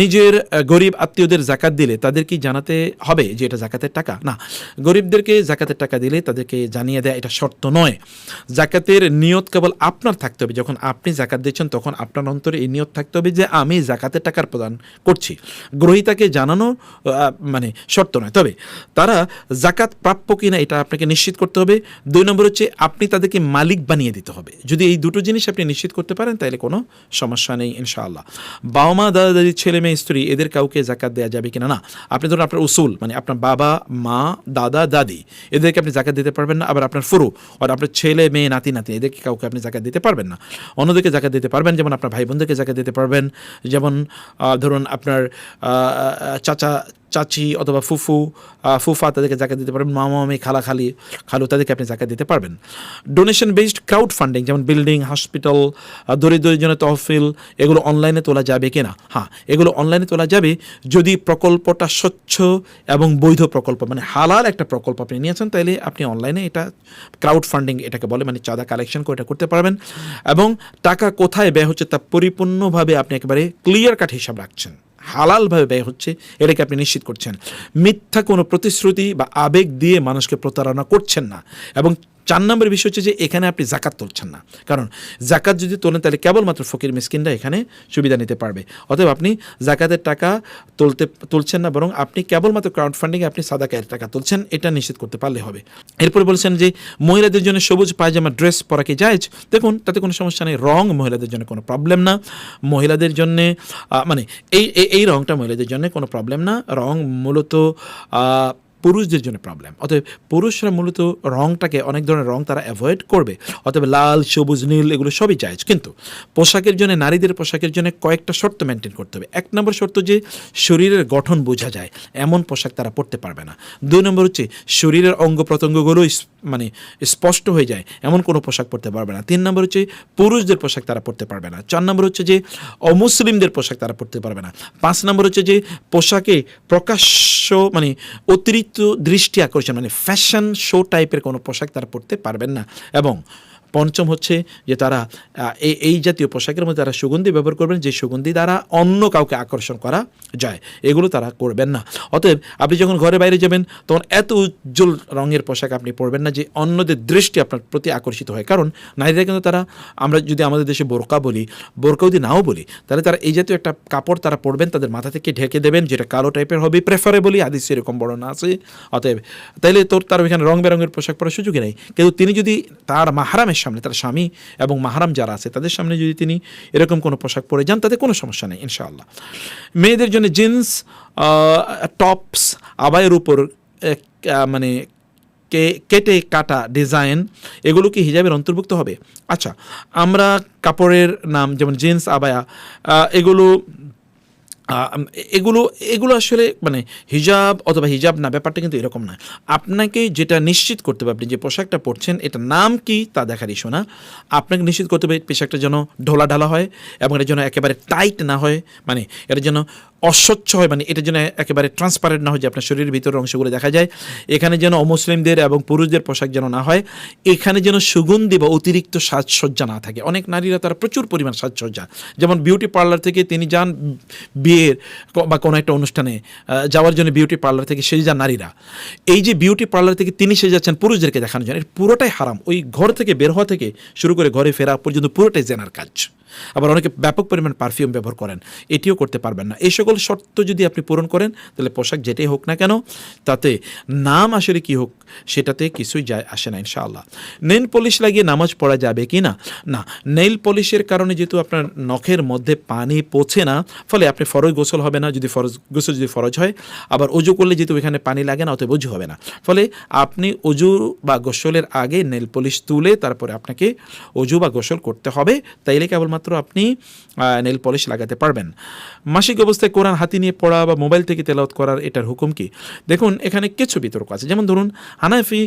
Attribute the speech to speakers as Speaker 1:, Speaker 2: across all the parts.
Speaker 1: নিজের গরিব আত্মীয়দের জাকাত দিলে তাদের কি জানাতে হবে যে এটা জাকাতের টাকা? না। গরিবদেরকে জাকাতের টাকা দিলে তাদেরকে জানিয়ে দেয় এটা শর্ত নয়। জাকাতের নিয়ত কেবল আপনার থাকতে হবে। যখন আপনি জাকাত দিচ্ছেন, তখন আপনার অন্তরে এই নিয়ত থাকতে হবে যে আমি জাকাতের টাকার প্রদান করছি। গ্রহীতাকে জানানো মানে শর্ত নয়। তবে তারা জাকাত প্রাপ্য কিনা এটা আপনাকে নিশ্চিত করতে হবে। দুই নম্বর হচ্ছে আপনি তাদেরকে মালিক বানিয়ে দিতে হবে। যদি এই দুটো জিনিস আপনি নিশ্চিত করতে পারেন, তাহলে কোনো সমস্যা নেই, ইনশাআল্লাহ। বাবা মা দাদা দাদি ছেলে মেয়ে স্ত্রী এদের কাউকে জাকাত দেওয়া যাবে কিনা? না। আপনি ধরুন আপনার উসুল মানে আপনার বাবা, মা, দাদা, দাদি, এদেরকে আপনি জাকাত দিতে পারবেন না। আবার আপনার ফুরু আর আপনার ছেলে, মেয়ে, নাতি নাতি এদেরকে কাউকে আপনি জাকাত দিতে পারবেন না। অন্যদেরকে জাকাত দিতে পারবেন, যেমন আপনার ভাই বোনদেরকে জাকাত দিতে পারবেন, যেমন ধরুন আপনার চাচা চাচি অথবা ফুফু ফুফা তাদেরকে জাকাত দিতে পারবেন, মামা, মামি, খালা, খালি, খালু, তাদেরকে আপনি জাকাত দিতে পারবেন। ডোনেশন বেসড ক্রাউড ফান্ডিং যেমন বিল্ডিং হসপিটাল দরিদ্রের জন্য তহফিল, এগুলো অনলাইনে তোলা যাবে কি না হ্যাঁ এগুলো অনলাইনে তোলা যাবে যদি প্রকল্পটা স্বচ্ছ এবং বৈধ প্রকল্প মানে হালাল একটা প্রকল্প আপনি নিয়েছেন তাহলে আপনি অনলাইনে এটা ক্রাউড ফান্ডিং এটাকে বলে মানে চাঁদা কালেকশন করে এটা করতে পারবেন। এবং টাকা কোথায় ব্যয় হচ্ছে তা পরিপূর্ণভাবে আপনি একেবারে ক্লিয়ার কাট হিসাব রাখছেন। হালালভাবে ব্যয় হচ্ছে, এটাকে আপনি নিশ্চিত করছেন। মিথ্যা কোনো প্রতিশ্রুতি বা আবেগ দিয়ে মানুষকে প্রতারণা করছেন না। এবং চার নম্বর বিষয় হচ্ছে যে এখানে আপনি জাকাত তুলছেন না। কারণ জাকাত যদি তোলেন, তাহলে কেবলমাত্র ফকির মিসকিনরা এখানে সুবিধা নিতে পারবে। অতএব আপনি জাকাতের টাকা তুলতে, তুলছেন না, বরং আপনি কেবলমাত্র ক্রাউড ফান্ডিংয়ে আপনি সাদাকায়ের টাকা তুলছেন, এটা নিশ্চিত করতে পারলে হবে। এরপরে বলছেন যে মহিলাদের জন্য সবুজ পায়জামা, ড্রেস পরা কি দেখুন, তাতে কোনো সমস্যা নেই, রং মহিলাদের জন্য কোনো প্রবলেম না। মহিলাদের জন্যে মানে এই, এই- রংটা মহিলাদের জন্য কোনো প্রবলেম না। রং মূলত পুরুষদের জন্য প্রবলেম অতএব পুরুষরা মূলত রংটাকে, অনেক ধরনের রং তারা অ্যাভয়েড করবে। অতএব লাল, সবুজ, নীল, এগুলো সবই জায়েজ কিন্তু পোশাকের জন্য, নারীদের পোশাকের জন্য কয়েকটা শর্ত মেনটেন করতে হবে। এক নম্বর শর্ত যে শরীরের গঠন বোঝা যায়। এমন পোশাক তারা পরতে পারবে না। দুই নম্বর হচ্ছে শরীরের অঙ্গ প্রত্যঙ্গগুলো মানে স্পষ্ট হয়ে যায়। এমন কোনো পোশাক পরতে পারবে না। তিন নম্বর হচ্ছে পুরুষদের পোশাক তারা পরতে পারবে না। চার নম্বর হচ্ছে যে অমুসলিমদের পোশাক তারা পরতে পারবে না। পাঁচ নম্বর হচ্ছে যে পোশাকে প্রকাশ্য মানে অতিরিক্ত দৃষ্টি আকর্ষণ মানে ফ্যাশন শো টাইপের কোনো পোশাক তারা পরতে পারবেন না। এবং পঞ্চম হচ্ছে যে তারা এই জাতীয় পোশাকের মধ্যে তারা সুগন্ধি ব্যবহার করবেন, যে সুগন্ধি দ্বারা অন্য কাউকে আকর্ষণ করা যায়। এগুলো তারা করবেন না। অতএব আপনি যখন ঘরে বাইরে যাবেন, তখন এত উজ্জ্বল রঙের পোশাক আপনি পরবেন না যে অন্যদের দৃষ্টি আপনার প্রতি আকর্ষিত হয়। কারণ নারীরা কিন্তু তারা, আমরা যদি আমাদের দেশে বোরকা বলি বোরকা যদি নাও বলি, তাহলে তারা এই জাতীয় একটা কাপড় তারা পরবেন, তাদের মাথা থেকে ঢেকে দেবেন, যেটা কালো টাইপের হবে প্রেফারেবলি আদিস এরকম বর্ণনা আছে। অতএব তাইলে তোর তার ওইখানে রং বেরঙের পোশাক পরার সুযোগই নেই। কিন্তু তিনি যদি তার মাহারামের সামনে, তার স্বামী এবং মাহারাম যারা আছে, তাদের সামনে যদি তিনি এরকম কোনো পোশাক পরে যান, তাতে কোনো সমস্যা নেই, ইনশাআল্লাহ। মেয়েদের জন্য জিন্স টপস আবায়ের উপর মানে কে- কেটে কাটা ডিজাইন, এগুলো কি হিজাবের অন্তর্ভুক্ত হবে? আচ্ছা আমরা কাপড়ের নাম যেমন জিন্স, আবায়া এগুলো এগুলো এগুলো আসলে মানে হিজাব অথবা হিজাব না, ব্যাপারটা কিন্তু এরকম না। আপনাকে যেটা নিশ্চিত করতে হবে, আপনি যে পোশাকটা পরছেন এটা নাম কি তা দেখার ইস্যু না আপনাকে নিশ্চিত করতে হবে, পেশাকটা যেন ঢোলা ঢালা হয় এবং এটা যেন একেবারে টাইট না হয়। মানে এটা যেন অস্বচ্ছ হয় মানে এটা যেন একেবারে ট্রান্সপারেন্ট না হয় যে আপনার শরীরের ভিতরের অংশগুলো দেখা যায়। এখানে যেন অমুসলিমদের এবং পুরুষদের পোশাক যেন না হয়, এখানে যেন সুগন্ধি বা অতিরিক্ত সাজসজ্জা না থাকে। অনেক নারীরা তারা প্রচুর পরিমাণ সাজসজ্জা। যেমন বিউটি পার্লার থেকে তিনি যান বিয়ের বা কোনো একটা অনুষ্ঠানে যাওয়ার জন্য বিউটি পার্লার থেকে সেজে যান নারীরা। এই যে বিউটি পার্লার থেকে তিনি সেজে যাচ্ছেন পুরুষদেরকে দেখানোর জন্য পুরোটাই হারাম। ওই ঘর থেকে বের হওয়া থেকে শুরু করে ঘরে ফেরা পর্যন্ত পুরোটাই জেনার কাজ। আবার অনেকে ব্যাপক পরিমাণ পারফিউম ব্যবহার করেন, এটিও করতে পারবেন না। এই সকল শর্ত যদি আপনি পূরণ করেন, তাহলে পোশাক যেটাই হোক না কেন, তাতে নাম আসলে কি হোক, সেটাতে কিছুই যায় আসে না ইনশাআল্লাহ। নেইল পলিশ লাগিয়ে নামাজ পড়া যাবে কি না? না নেইল পলিশের কারণে যেহেতু আপনার নখের মধ্যে পানি পৌঁছে না, ফলে আপনি ফরজ গোসল হবে না, যদি ফরজ, গোসল যদি ফরজ হয়, আবার অজু করলে যেহেতু এখানে পানি লাগে না, অতএব অজু হবে না। ফলে আপনি অজু বা গোসলের আগে নেল পলিশ তুলে তারপরে আপনাকে অজু বা গোসল করতে হবে, তাইলে কেবলমাত্র আপনি নেল পলিশ লাগাতে পারবেন। মাসিক অবস্থায় কোরআন হাতি নিয়ে পড়া বা মোবাইল থেকে তেলাওয়াত করার এটার হুকুম কি? দেখুন, এখানে কিছু বিতর্ক আছে। যেমন ধরুন, হানাফি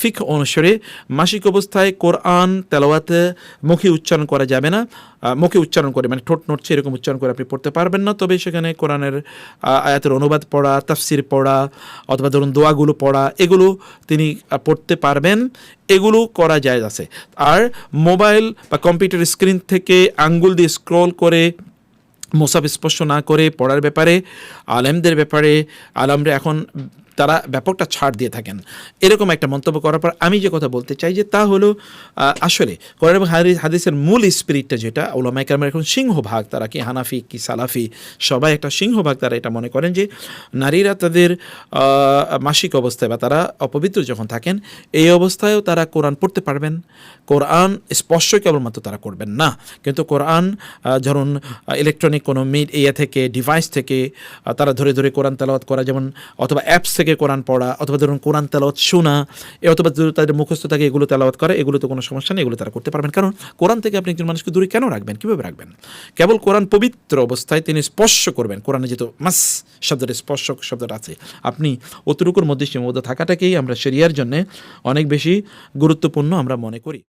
Speaker 1: ফিক অনুসারে মাসিক অবস্থায় কোরআন তেলাওয়াতে মুখে উচ্চারণ করা যাবে না। মুখে উচ্চারণ করে মানে ঠোঁট নড়ছে এরকম উচ্চারণ করে আপনি পড়তে পারবেন না। তবে সেখানে কোরআনের আয়াতের অনুবাদ পড়া, তাফসির পড়া, অথবা ধরুন দোয়াগুলো পড়া, এগুলো তিনি পড়তে পারবেন। এগুলো করা যায় আছে। আর মোবাইল বা কম্পিউটার স্ক্রিন থেকে আঙ্গুল দিয়ে স্ক্রল করে, মোসাফ স্পর্শ না করে পড়ার ব্যাপারে, আলেমদের ব্যাপারে, আলেমরা এখন তারা ব্যাপকটা ছাড় দিয়ে থাকেন। এরকম একটা মন্তব্য করার পর আমি যে কথা বলতে চাই যে তা হলো আসলে কোরআন এবং হাদিস হাদিসের মূল স্পিরিটটা যেটা ওলামাই কালামের এখন সিংহভাগ, তারা কি হানাফি, কি সালাফি, সবাই একটা সিংহভাগ তারা এটা মনে করেন যে নারীরা তাদের মাসিক অবস্থায় বা তারা অপবিত্র যখন থাকেন, এই অবস্থায়ও তারা কোরআন পড়তে পারবেন। কোরআন স্পর্শ কেবলমাত্র তারা করবেন না। কিন্তু কোরআন ধরুন ইলেকট্রনিক কোনো মিড ইয়ে থেকে ডিভাইস থেকে তারা ধরে ধরে কোরআন তেলাওয়াত করা, যেমন অথবা অ্যাপস থেকে কোরআন পড়া, অথবা ধরুন কোরআন তেলাওয়াত শোনা অথবা তাদের মুখস্থ থাকে এগুলো তেলাওয়াত করে, এগুলো তো কোনো সমস্যা নেই, এগুলো তারা করতে পারবেন। কারণ কোরআন থেকে আপনি একজন মানুষকে দূরে কেন রাখবেন? কীভাবে রাখবেন? কেবল কোরআন পবিত্র অবস্থায় তিনি স্পর্শ করবেন। কোরআনে যেহেতু মাস শব্দের স্পর্শ শব্দটা আছে। আপনি অতটুকুর মধ্যে সীমাবদ্ধ থাকাটাকেই আমরা সেরিয়ার জন্য অনেক বেশি গুরুত্বপূর্ণ আমরা মনে করি।